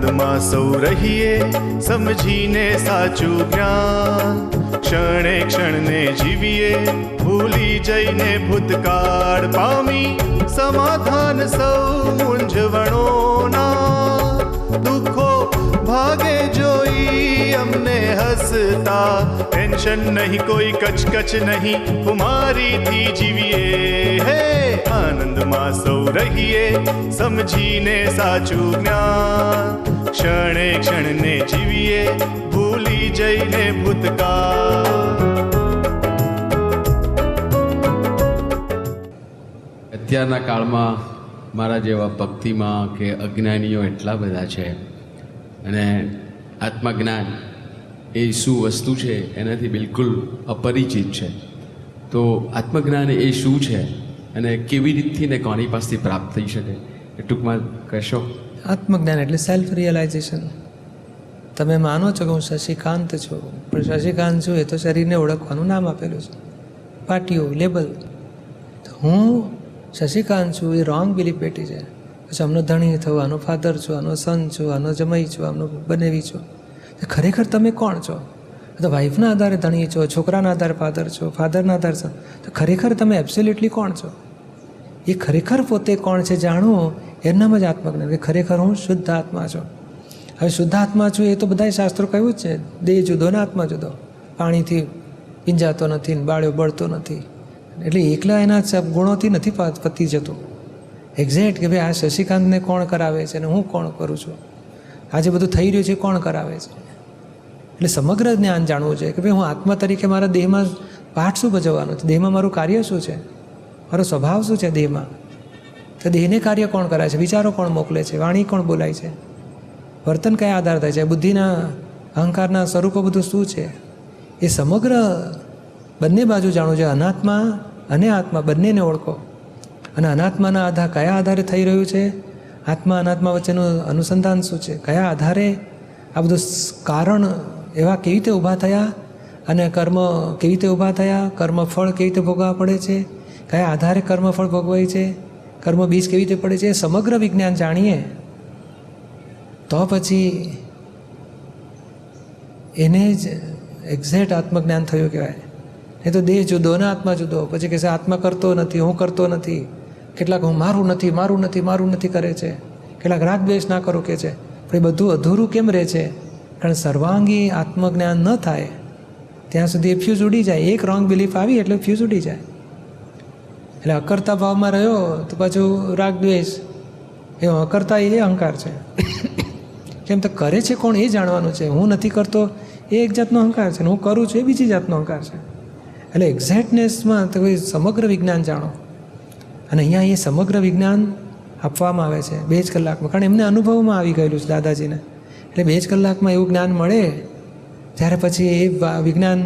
આનંદમાં સૌ રહીએ, સમજીને સાચું જ્ઞાન. ક્ષણે ક્ષણને જીવીએ, ભૂલી જઈને ભૂતકાળ પામી. સમાધાન સૌ મૂંઝવણોના અમને હસતા ટેન્શન નહીં કોઈ કચકચ નહીં કુમારીથી જીવીએ હે આનંદમાં સૌ રહીએ સમજીને સાચું જ્ઞાન ક્ષણે ક્ષણને જીવીએ ભૂલી જઈને ભૂતકાળ અત્યારના કાળમાં મારા જેવા ભક્તિમાં કે અજ્ઞાનીઓ એટલા બધા છે. અને આત્મજ્ઞાન એ શું વસ્તુ છે એનાથી બિલકુલ અપરિચિત છે. તો આત્મજ્ઞાન એ શું છે અને કેવી રીતથી ને કોની પાસેથી પ્રાપ્ત થઈ શકે? એ ટૂંકમાં કહેશો? આત્મજ્ઞાન એટલે સેલ્ફ રિયલાઇઝેશન તમે માનો છો કે હું શશિકાંત છું, પણ શશિકાંત છું એ તો શરીરને ઓળખવાનું નામ આપેલું છે. પાટીઓ લેબલ હું શશિકાંત છું એ રોંગ બિલીફ પેટી છે. પછી આમનો ધણી થયો આનો ફાધર છું, આનો સન છું, આનો જમાઈ છું, આમનો બનેવી છું. ખરેખર તમે કોણ છો? તો વાઈફના આધારે ધણી છો, છોકરાના આધારે ફાધર છો ફાધરના આધારે છો, તો ખરેખર તમે એબ્સોલ્યુટલી કોણ છો? એ ખરેખર પોતે કોણ છે જાણવું એમનામાં જ આત્મજ્ઞાન કે ખરેખર હું શુદ્ધ આત્મા છું. હવે શુદ્ધ આત્મા છું એ તો બધાય શાસ્ત્રો કહ્યું જ છે. દેહ જુદો ને આત્મા જુદો. પાણીથી પીંજાતો નથી ને બાળ્યો બળતો નથી. એટલે એકલા એના ગુણોથી નથી પતી જતું. એક્ઝેક્ટ કે ભાઈ આ શશિકાંતને કોણ કરાવે છે અને હું કોણ કરું છું? આ જે બધું થઈ રહ્યું છે, કોણ કરાવે છે? એટલે સમગ્ર જ્ઞાન જાણવું છે કે ભાઈ હું આત્મા તરીકે મારા દેહમાં પાઠ શું ભજવવાનો છે? દેહમાં મારું કાર્ય શું છે? મારો સ્વભાવ શું છે દેહમાં? તો દેહને કાર્ય કોણ કરાય છે? વિચારો કોણ મોકલે છે? વાણી કોણ બોલાય છે? વર્તન કયા આધાર થાય છે? બુદ્ધિના, અહંકારના સ્વરૂપો બધું શું છે? એ સમગ્ર બંને બાજુ જાણવું છે. અનાત્મા અને આત્મા, બંનેને ઓળખો. અને અનાત્માના આધાર કયા આધારે થઈ રહ્યું છે? આત્મા, અનાત્મા વચ્ચેનું અનુસંધાન શું છે? કયા આધારે આ બધું કારણ એવા કેવી રીતે ઊભા થયા? અને કર્મ કેવી રીતે ઊભા થયા? કર્મ ફળ કેવી રીતે ભોગવવા પડે છે? કયા આધારે કર્મફળ ભોગવાય છે? કર્મ બીજ કેવી રીતે પડે છે? સમગ્ર વિજ્ઞાન જાણીએ. તો પછી એને જ એક્ઝેક્ટ આત્મજ્ઞાન થયું કહેવાય. એ તો દેહ જુદો ને આત્મા જુદો. પછી કહે છે, આત્મા કરતો નથી, હું કરતો નથી. કેટલાક હું મારું નથી મારું નથી મારું નથી કરે છે. કેટલાક રાગ દ્વેષ ના કરો કે છે. પણ એ બધું અધૂરું કેમ રહે છે? કારણ સર્વાંગી આત્મજ્ઞાન ન થાય, ત્યાં સુધી ફ્યુઝ ઉડી જાય. એક રોંગ બિલીફ આવી એટલે ફ્યુઝ ઉડી જાય. એટલે અકર્તા ભાવમાં રહ્યો તો પાછું રાગ દ્વેષ. એ અકર્તા એ અહંકાર છે. કેમ તો કરે છે કોણ એ જાણવાનું છે. હું નથી કરતો એ એક જાતનો અહંકાર છે હું કરું છું એ બીજી જાતનો અહંકાર છે. એટલે એક્ઝેક્ટનેસમાં કોઈ સમગ્ર વિજ્ઞાન જાણો. અને અહીંયા એ સમગ્ર વિજ્ઞાન આપવામાં આવે છે બે જ કલાકમાં. કારણ એમને અનુભવમાં આવી ગયેલું છે દાદાજીને. એટલે બે જ કલાકમાં એવું જ્ઞાન મળે ત્યારે પછી એ વિજ્ઞાન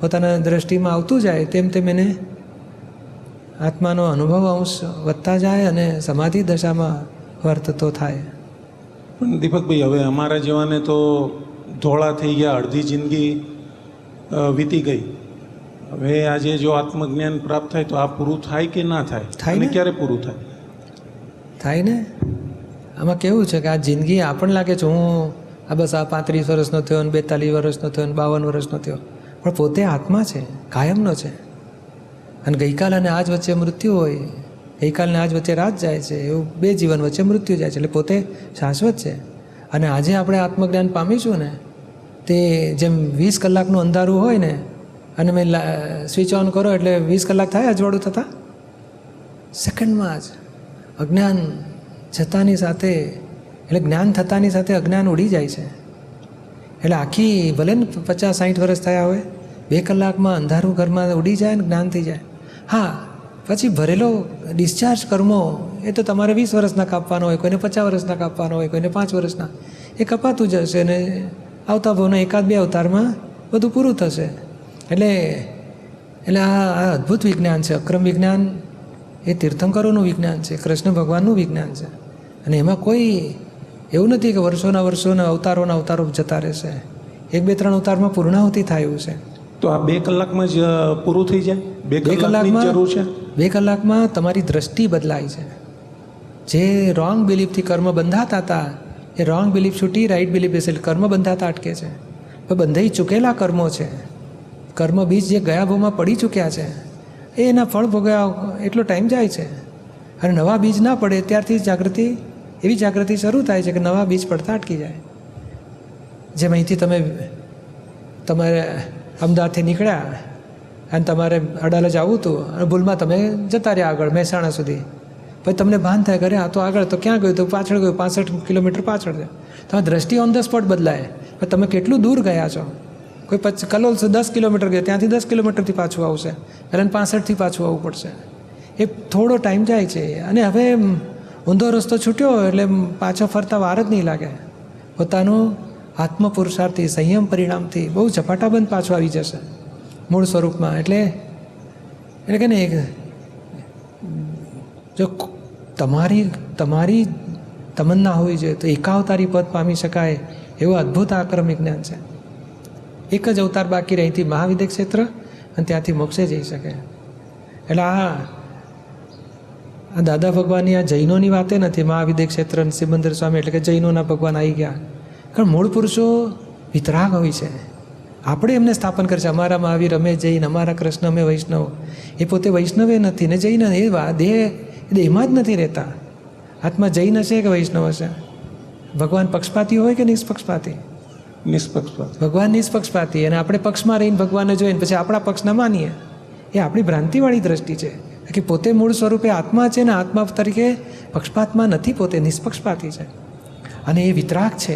પોતાના દ્રષ્ટિમાં આવતું જાય તેમ તેમ એને આત્માનો અનુભવ અંશ વધતા જાય અને સમાધિ દશામાં વર્તતો થાય. પણ દીપકભાઈ હવે અમારા જેવાને તો ધોળા થઈ ગયા અડધી જિંદગી વીતી ગઈ. હવે આજે જો આત્મજ્ઞાન પ્રાપ્ત થાય તો આ પૂરું થાય કે ના થાય? થાય ને. ક્યારે પૂરું થાય? થાય ને? આમાં કેવું છે કે આ જિંદગી આપણને લાગે છે હું આ બસ આ પાંત્રીસ વર્ષનો થયો ને બેતાલીસ વર્ષનો થયો ને બાવન વર્ષનો થયો. પણ પોતે આત્મા છે, કાયમનો છે. અને ગઈકાલ અને આજ વચ્ચે મૃત્યુ હોય ગઈકાલને આજ વચ્ચે રાત જાય છે, એવું બે જીવન વચ્ચે મૃત્યુ જાય છે, એટલે પોતે શાશ્વત છે. અને આજે આપણે આત્મજ્ઞાન પામીશું ને, તે જેમ વીસ કલાકનું અંધારું હોય ને, અને મેં સ્વિચ ઓન કરો એટલે વીસ કલાક થાય અજવાળું થતાં? સેકન્ડમાં જ. અજ્ઞાન જતાની સાથે એટલે જ્ઞાન થતાની સાથે અજ્ઞાન ઉડી જાય છે. એટલે આખી ભલે ને પચાસ સાઠ વર્ષ થયા હોય, બે કલાકમાં અંધારું ઘરમાં ઉડી જાય ને જ્ઞાન થઈ જાય. હા, પછી ભરેલો ડિસ્ચાર્જ કર્મો એ તો તમારે વીસ વર્ષના કાપવાનો હોય, કોઈને પચાસ વર્ષના કાપવાનો હોય, કોઈને પાંચ વર્ષના. એ કપાતું જશે ને આવતા ભાવના એકાદ બે અવતારમાં બધું પૂરું થશે. એટલે એટલે આ આ અદ્ભુત વિજ્ઞાન છે. અક્રમ વિજ્ઞાન એ તીર્થંકરોનું વિજ્ઞાન છે. કૃષ્ણ ભગવાનનું વિજ્ઞાન છે. અને એમાં કોઈ એવું નથી કે વર્ષોના વર્ષોના અવતારોના અવતારો જતા રહેશે. એક બે ત્રણ અવતારમાં પૂર્ણાહુતિ થાય એવું છે. તો આ બે કલાકમાં જ પૂરું થઈ જાય? બે બે કલાકની કલાકમાં જરૂર છે? બે કલાકમાં તમારી દ્રષ્ટિ બદલાય છે. જે રોંગ બિલીફથી કર્મ બંધાતા હતા એ રોંગ બિલીફ છૂટી રાઈટ બિલીફ બેસે કર્મ બંધાતા અટકે છે. પણ બંધાઈ ચૂકેલા કર્મો છે. કર્મ બીજ જે ગયા ભાવમાં પડી ચૂક્યા છે એ એના ફળ ભોગવ્યા એટલો ટાઈમ જાય છે. અને નવા બીજ ના પડે ત્યારથી જાગૃતિ એવી જાગૃતિ શરૂ થાય છે કે નવા બીજ પડતા અટકી જાય. જેમ અહીંથી તમે તમારે અમદાવાદથી નીકળ્યા અને તમારે અડાલજ આવવું હતું અને ભૂલમાં તમે જતા રહ્યા આગળ મહેસાણા સુધી. પછી તમને ભાન થાય કરે આ તો આગળ તો ક્યાં ગયું? તો પાછળ ગયું, પાસઠ કિલોમીટર પાછળ છે. તમારી દ્રષ્ટિ ઓન ધ સ્પોટ બદલાય. પણ તમે કેટલું દૂર ગયા છો? કોઈ પચ, કલોલ દસ કિલોમીટર ગયો, ત્યાંથી દસ કિલોમીટરથી પાછું આવશે. પહેલાં પાસઠથી પાછું આવવું પડશે. એ થોડો ટાઈમ જાય છે. અને હવે ઊંધો રસ્તો છૂટ્યો એટલે પાછો ફરતા વાર જ નહીં લાગે. પોતાનું આત્મપુરુષાર્થી, સંયમ પરિણામથી બહુ ઝપાટાબંધ પાછો આવી જશે. મૂળ સ્વરૂપમાં. એટલે એટલે કે ને જો તમારી તમારી તમન્ના હોવી જોઈએ, તો એકાવતારી પદ પામી શકાય એવું અદ્ભુત આક્રમિક જ્ઞાન છે. એક જ અવતાર બાકી રહીથી મહાવિદ્ય ક્ષેત્ર અને ત્યાંથી મોક્ષે જઈ શકે. એટલે આ આ દાદા ભગવાનની આ જૈનોની વાતે નથી મહાવિદ્ય ક્ષેત્ર અને સિમંદર સ્વામી એટલે કે જૈનોના ભગવાન આવી ગયા. કારણ મૂળ પુરુષો વિતરાગ હોય છે. આપણે એમને સ્થાપન કરે છે. અમારા મહાવીર અમે જૈન અમારા કૃષ્ણ અમે વૈષ્ણવ. એ પોતે વૈષ્ણવે નથી ને જૈન એ દેહ દેહમાં જ નથી રહેતા. આત્મા જૈન હશે કે વૈષ્ણવ હશે? ભગવાન પક્ષપાતી હોય કે નિષ્પક્ષપાતી? નિષ્પક્ષપાત. ભગવાન નિષ્પક્ષપાતી. અને આપણે પક્ષમાં રહીને ભગવાનને જોઈને પછી આપણા પક્ષના માનીએ. એ આપણી ભ્રાંતિવાળી દ્રષ્ટિ છે. કે પોતે મૂળ સ્વરૂપે આત્મા છે ને આત્મા તરીકે પક્ષપાતમાં નથી પોતે, નિષ્પક્ષપાતી છે. અને એ વિતરાક છે.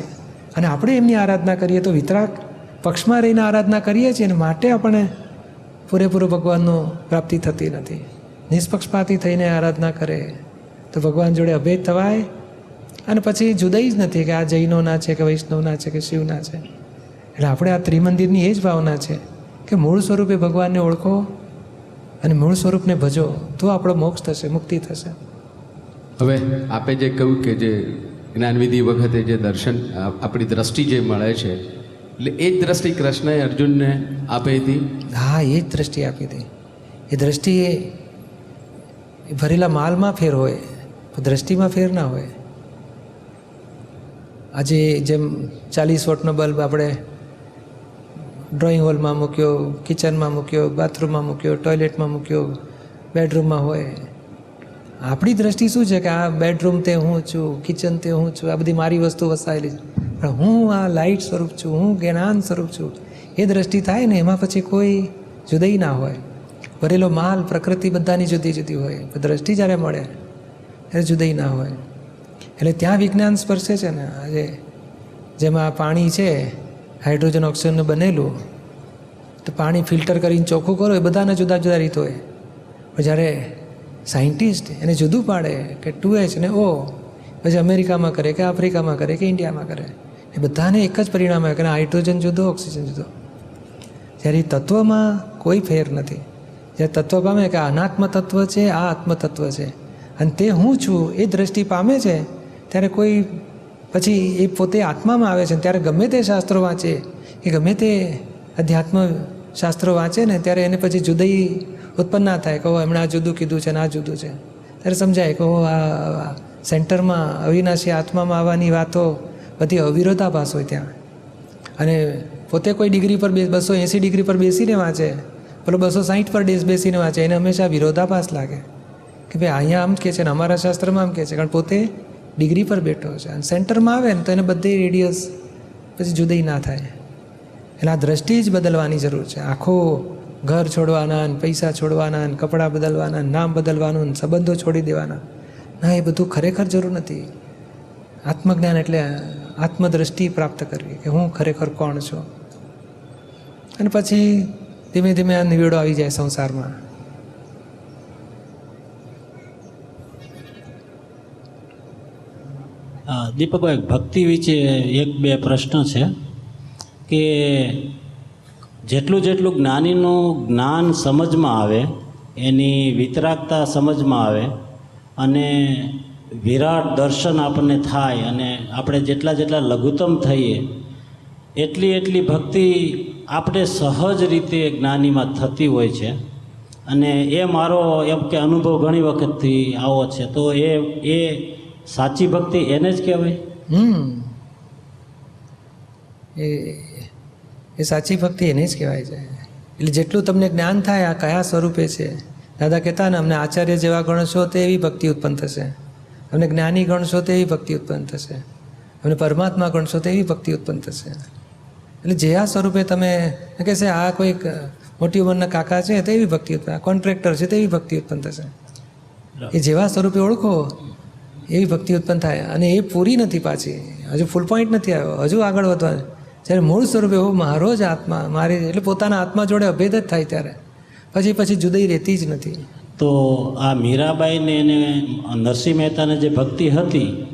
અને આપણે એમની આરાધના કરીએ તો વિતરાગ પક્ષમાં રહીને આરાધના કરીએ છીએ અને માટે આપણે પૂરેપૂરો ભગવાનનો પ્રાપ્તિ થતી નથી. નિષ્પક્ષપાતી થઈને આરાધના કરે તો ભગવાન જોડે અભેદ થવાય અને પછી જુદાઈ જ નથી કે આ જૈનોના છે કે વૈષ્ણવના છે કે શિવના છે. એટલે આપણે આ ત્રિમંદિરની એ જ ભાવના છે કે મૂળ સ્વરૂપે ભગવાનને ઓળખો અને મૂળ સ્વરૂપને ભજો તો આપણો મોક્ષ થશે મુક્તિ થશે. હવે આપે જે કહ્યું કે જે જ્ઞાનવિધિ વખતે જે દર્શન આપણી દ્રષ્ટિ જે મળે છે એટલે એ જ દ્રષ્ટિ કૃષ્ણએ અર્જુનને આપી હતી? હા એ જ દ્રષ્ટિ આપી હતી. એ દ્રષ્ટિ એ ભરેલા માલમાં ફેર હોય પણ દ્રષ્ટિમાં ફેર ના હોય. આજે જેમ ચાલીસ વોટનો બલ્બ આપણે ડ્રોઈંગ હોલમાં મૂક્યો, કિચનમાં મૂક્યો, બાથરૂમમાં મૂક્યો, ટોયલેટમાં મૂક્યો, બેડરૂમમાં હોય. આપણી દ્રષ્ટિ શું છે કે આ બેડરૂમ તે હું છું, કિચન તે હું છું, આ બધી મારી વસ્તુ વસાયેલી છે. પણ હું આ લાઇટ સ્વરૂપ છું, હું જ્ઞાન સ્વરૂપ છું. એ દ્રષ્ટિ થાય ને એમાં પછી કોઈ જુદાઈ ના હોય. ભરેલો માલ, પ્રકૃતિ બધાની જુદી જુદી હોય. દ્રષ્ટિ જ્યારે મળે, ત્યારે જુદાઈ ના હોય. એટલે ત્યાં વિજ્ઞાન સ્પર્શે છે ને આજે. જેમાં પાણી છે હાઇડ્રોજન ઓક્સિજનનું બનેલું, તો પાણી ફિલ્ટર કરીને ચોખ્ખું કરો, એ બધાને જુદા જુદા રીતો હોય. પણ જ્યારે સાયન્ટિસ્ટ એને જુદું પાડે કે ટુ એચ ને ઓ, પછી અમેરિકામાં કરે કે આફ્રિકામાં કરે કે ઇન્ડિયામાં કરે, એ બધાને એક જ પરિણામ આવે કે હાઇડ્રોજન જુદો, ઓક્સિજન જુદો. જ્યારે તત્વમાં કોઈ ફેર નથી. જ્યારે તત્વ પામે કે અનાત્મ તત્વ છે, આ આત્મતત્વ છે, અને તે હું છું, એ દ્રષ્ટિ પામે છે, ત્યારે કોઈ પછી એ પોતે આત્મામાં આવે છે ત્યારે ગમે તે શાસ્ત્રો વાંચે કે ગમે તે અધ્યાત્મ શાસ્ત્રો વાંચે ને ત્યારે એને પછી જુદાઈ ઉત્પન્ન ના થાય કે ઓ એમણે આ જુદું કીધું છે ને આ જુદું છે. ત્યારે સમજાય કે ઓ આ સેન્ટરમાં અવિનાશી આત્મામાં આવવાની વાતો બધી અવિરોધાભાસ હોય ત્યાં. અને પોતે કોઈ ડિગ્રી પર બે, બસો એંસી ડિગ્રી પર બેસીને વાંચે, પેલો બસો સાહીઠ પર ડેસ બેસીને વાંચે, એને હંમેશા વિરોધાભાસ લાગે. કે ભાઈ અહીંયા આમ કહે છે ને અમારા શાસ્ત્રમાં આમ કહે છે, કારણ પોતે ડિગ્રી પર બેઠો છે અને સેન્ટરમાં આવે ને તો એને બધી રેડિયસ પછી જુદી ના થાય. આ દ્રષ્ટિ જ બદલવાની જરૂર છે. આખો ઘર છોડવાના ને પૈસા છોડવાના ને કપડાં બદલવાના નામ બદલવાનું ને સંબંધો છોડી દેવાના. ના, એ બધું ખરેખર જરૂર નથી. આત્મજ્ઞાન એટલે આત્મદ્રષ્ટિ પ્રાપ્ત કરવી કે હું ખરેખર કોણ છું? અને પછી ધીમે ધીમે આ નિવેડો આવી જાય સંસારમાં હા, દીપકભાઈ ભક્તિ વિશે એક બે પ્રશ્ન છે કે જેટલું જેટલું જ્ઞાનીનું જ્ઞાન સમજમાં આવે, એની વિતરાગતા સમજમાં આવે અને વિરાટ દર્શન આપણને થાય અને આપણે જેટલા જેટલા લઘુત્તમ થઈએ, એટલી એટલી ભક્તિ આપણે સહજ રીતે જ્ઞાનીમાં થતી હોય છે. અને એ મારો એમ કે અનુભવ ઘણી વખતથી આવો છે. તો એ એ સાચી ભક્તિ એને જ કહેવાય? હમ. એ એ સાચી ભક્તિ એને જ કહેવાય છે. એટલે જેટલું તમને જ્ઞાન થાય આ કયા સ્વરૂપે છે? દાદા કહેતા ને અમને આચાર્ય જેવા ગણશો તો એવી ભક્તિ ઉત્પન્ન થશે. અમને જ્ઞાની ગણશો તો એવી ભક્તિ ઉત્પન્ન થશે. અમને પરમાત્મા ગણશો તો એવી ભક્તિ ઉત્પન્ન થશે. એટલે જે આ સ્વરૂપે તમે કહે છે આ કોઈક મોટી ઉંમરના કાકા છે તો એવી ભક્તિ ઉત્પન્ન કોન્ટ્રાક્ટર છે તો એવી ભક્તિ ઉત્પન્ન થશે. એ જેવા સ્વરૂપે ઓળખો એવી ભક્તિ ઉત્પન્ન થાય. અને એ પૂરી નથી પાછી. હજુ ફૂલ પોઈન્ટ નથી આવ્યો. હજુ આગળ વધવાનું. જ્યારે મૂળ સ્વરૂપે હું મારો જ આત્મા મારી એટલે પોતાના આત્મા જોડે અભેદ જ થાય ત્યારે. પછી પછી જુદાઈ રહેતી જ નથી. તો આ મીરાબાઈને એને નરસિંહ મહેતાને જે ભક્તિ હતી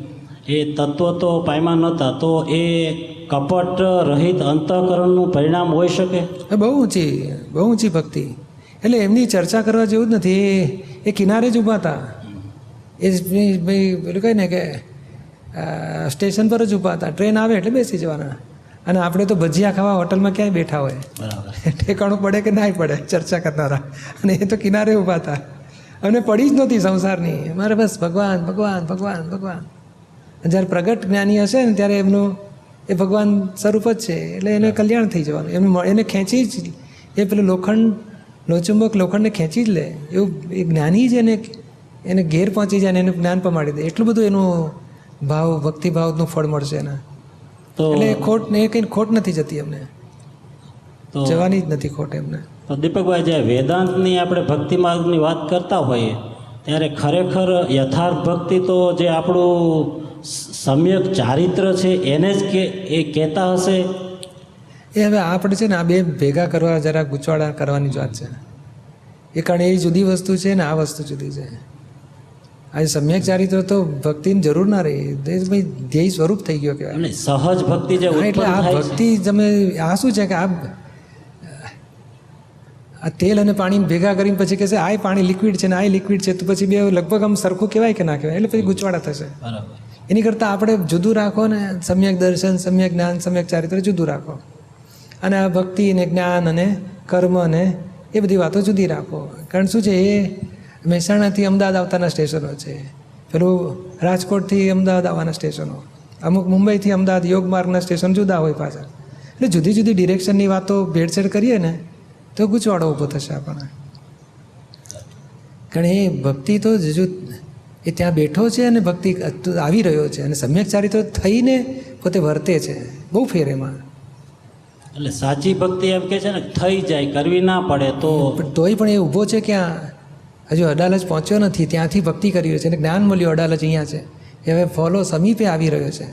એ તત્વ તો પાયમાં નહોતા તો એ કપટ રહિત અંતઃકરણનું પરિણામ હોઈ શકે? એ બહુ ઊંચી બહુ ઊંચી ભક્તિ. એટલે એમની ચર્ચા કરવા જેવું જ નથી. એ એ કિનારે જ ઊભા હતા. એ જ ભાઈ પેલું કહે ને કે સ્ટેશન પર જ ઊભા હતા. ટ્રેન આવે એટલે બેસી જવાના. અને આપણે તો ભજીયા ખાવા હોટલમાં ક્યાંય બેઠા હોય. બરાબર. ઠેકાણું પડે કે નાય પડે ચર્ચા કરનારા. અને એ તો કિનારે ઊભા હતા. અમને પડી જ નહોતી સંસારની. મારે બસ ભગવાન ભગવાન ભગવાન ભગવાન. જ્યારે પ્રગટ જ્ઞાની હશે ને ત્યારે એમનું એ ભગવાન સ્વરૂપ જ છે. એટલે એને કલ્યાણ થઈ જવાનું. એમને એને ખેંચી જ એ પેલું લોખંડ લોચુંબક લોખંડને ખેંચી જ લે. એવું એ જ્ઞાની જ એને એને ઘેર પહોંચી જાય ને એનું જ્ઞાન પમાડી દે. એટલું બધું એનું ભાવ ભક્તિભાવનું ફળ મળશે એના. તો એટલે ખોટ ને એ કંઈ ખોટ નથી જતી એમને. તો જવાની જ નથી ખોટ એમને. તો દીપકભાઈ જે વેદાંતની આપણે ભક્તિ માર્ગની વાત કરતા હોઈએ ત્યારે ખરેખર યથાર્થ ભક્તિ તો જે આપણું સમ્યક ચારિત્ર છે એને જ કે એ કહેતા હશે? એ હવે આપણે છે ને આ બે ભેગા કરવા જરા ગૂંચવાડા કરવાની જ વાત છે. એ કારણ એ જુદી વસ્તુ છે ને આ વસ્તુ જુદી છે. આજે સમ્યક ચારિત્ર તો ભક્તિની જરૂર ના રહી. ભાઈ ધ્યેય સ્વરૂપ થઈ ગયો કહેવાય. સહજ ભક્તિ જે એટલે આ ભક્તિ તમે આ શું છે કે આ આ તેલ અને પાણી ભેગા કરીને પછી કહેશે આ પાણી લિક્વિડ છે ને આ લિક્વિડ છે. તો પછી બે લગભગ આમ સરખું કહેવાય કે ના કહેવાય? એટલે પછી ગૂંચવાડા થશે. બરાબર. એની કરતાં આપણે જુદું રાખો ને સમ્યક દર્શન સમ્યક જ્ઞાન સમ્યક ચારિત્ર જુદું રાખો. અને આ ભક્તિ ને જ્ઞાન અને કર્મ ને એ બધી વાતો જુદી રાખો. કારણ શું છે એ મહેસાણાથી અમદાવાદ આવતાના સ્ટેશનો છે. પેલું રાજકોટથી અમદાવાદ આવવાના સ્ટેશનો. અમુક મુંબઈથી અમદાવાદ યોગ માર્ગના સ્ટેશન જુદા હોય પાછા એટલે જુદી જુદી ડિરેક્શનની વાતો ભેળસેળ કરીએ ને તો ગૂંચવાડો ઊભો થશે આપણને. કારણ એ ભક્તિ તો જજુ એ ત્યાં બેઠો છે અને ભક્તિ આવી રહ્યો છે અને સમ્યકચારી તો થઈને પોતે વર્તે છે. બહુ ફેર એમાં. એટલે સાચી ભક્તિ એમ કે છે ને થઈ જાય કરવી ના પડે તો તોય પણ એ ઊભો છે ક્યાં? હજુ અડાલજ પહોંચ્યો નથી ત્યાંથી ભક્તિ કરી રહ્યો છે અને જ્ઞાન મળ્યું અડાલજ અહીંયા છે. એ હવે ફોલો સમીપે આવી રહ્યો છે.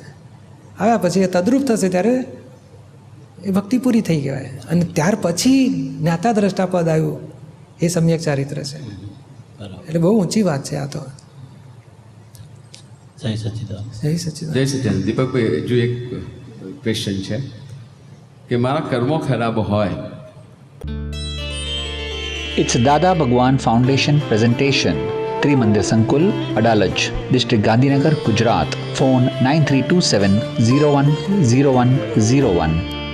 આવ્યા પછી એ તદ્રુપ થશે ત્યારે એ ભક્તિ પૂરી થઈ કહેવાય અને ત્યાર પછી જ્ઞાતા દ્રષ્ટા પદ આવ્યું. એ સમ્યક ચારિત્ર છે. બરાબર. એટલે બહુ ઊંચી વાત છે આ તો. જય જય સચિદાન જય સચિદાન દીપકભાઈ હજુ એક ક્વેશ્ચન છે કે મારા કર્મો ખરાબ હોય It's Dada Bhagwan Foundation presentation. Trimandir Sankul, Adalaj, District Gandhinagar, Gujarat. Phone 9327 010101.